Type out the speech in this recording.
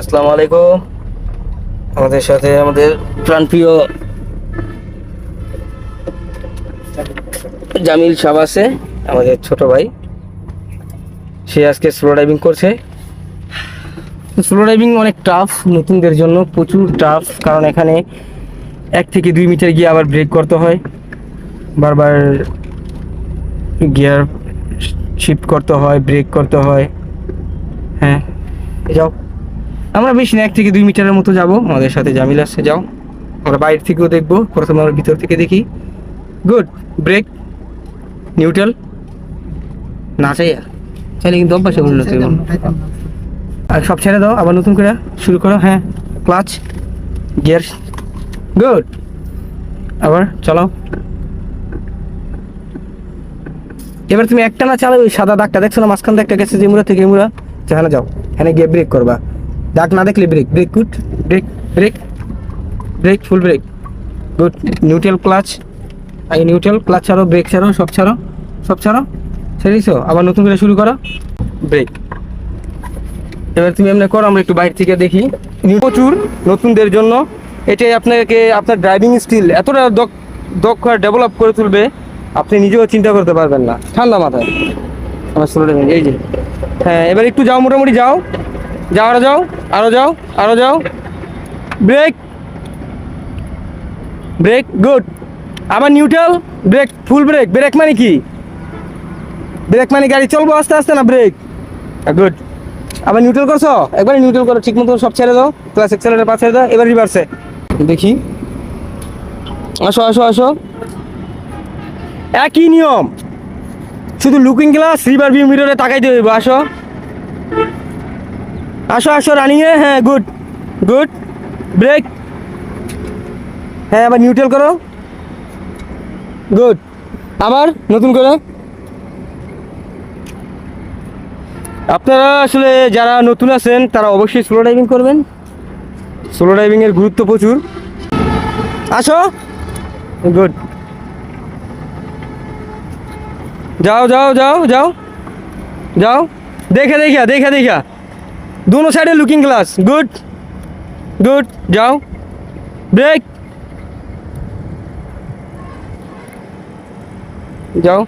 আসসালামু আলাইকুম। আমাদের সাথে আমাদের প্রাণপ্রিয় জামিল সাহ আছে, আমাদের ছোট ভাই। সে আজকে স্লো ড্রাইভিং করছে। স্লো ড্রাইভিং অনেক টাফ নতুনদের জন্য প্রচুর টাফ কারণ এখানে এক থেকে দুই মিটার গিয়ে আবার ব্রেক করতে হয়। বারবার গিয়ার শিফট করতে হয় ব্রেক করতে হয়। হ্যাঁ যাও। আমরা বেশি না, এক থেকে দুই মিটারের মতো যাব। আমাদের সাথে জামিল আসছে যাও। আমরা বাইরে থেকেও দেখব, প্রথমে আমরা ভিতর থেকে দেখি। গুড ব্রেক নিউট্রাল না চাই আর চাইলে কিন্তু অভ্যাসে উন্নত। আর সব ছেড়ে দাও, আবার নতুন করে শুরু করো হ্যাঁ। ক্লাচ গিয়ার গুড আবার চালাও। এবার তুমি একটা না ওই সাদা দাগটা। দেখছ না, মাঝখান একটা গেছে যে মুড়া থেকে মুড়া। সেখানে যাও, এখানে গিয়ে ব্রেক করবা। দাগ না দেখলে brake brake good brake brake brake full brake good neutral clutch আগে নিউট্রাল ক্লাচ ছাড়ো ব্রেক ছাড়ো সব ছাড়ো সব ছাড়ো। ছেড়েছো আবার নতুন করে শুরু করো। ব্রেক এবার তুমি এমনি করো আমরা একটু বাইরে থেকে দেখি। প্রচুর নতুনদের জন্য। এটাই আপনাকে আপনার ড্রাইভিং স্কিল এতটা দক্ষ দক্ষ ডেভেলপ করে তুলবে আপনি নিজেও চিন্তা করতে পারবেন না। ঠান্ডা মাথায়। আমার স্লো এই যে। হ্যাঁ এবার একটু যাও মোটামুটি যাও। যাও, আরও যাও আরও যাও আরও যাও। ব্রেক ব্রেক গুড আবার neutral brake full brake brake মানে কি? ব্রেক মানে গাড়ি চলবো আস্তে আস্তে না ব্রেক গুড আবার নিউট্রাল করছ? একবার নিউট্রাল করো, ঠিক মতো সব ছেড়ে দাও। ক্লাস এক্সেলেটার পা ছেড়ে দাও, এবার রিভার্সে দেখি। আসো আসো আসো। একই নিয়ম। শুধু লুকিং গ্লাস রিভার ভিউ মিররে তাকাইতে হইব, আসো। আসো আসো রানিংয়ে হ্যাঁ গুড গুড ব্রেক হ্যাঁ আবার নিউট্রাল করো। গুড আবার নতুন করে। আপনারা আসলে যারা নতুন আছেন, তারা অবশ্যই স্লো ড্রাইভিং করবেন। স্লো ড্রাইভিংয়ের গুরুত্ব প্রচুর। আসো। গুড যাও যাও যাও যাও। যাও। দেখে, দেখা দেখে, দেখা। दोनों side looking glass good good जाओ ब्रेक जाओ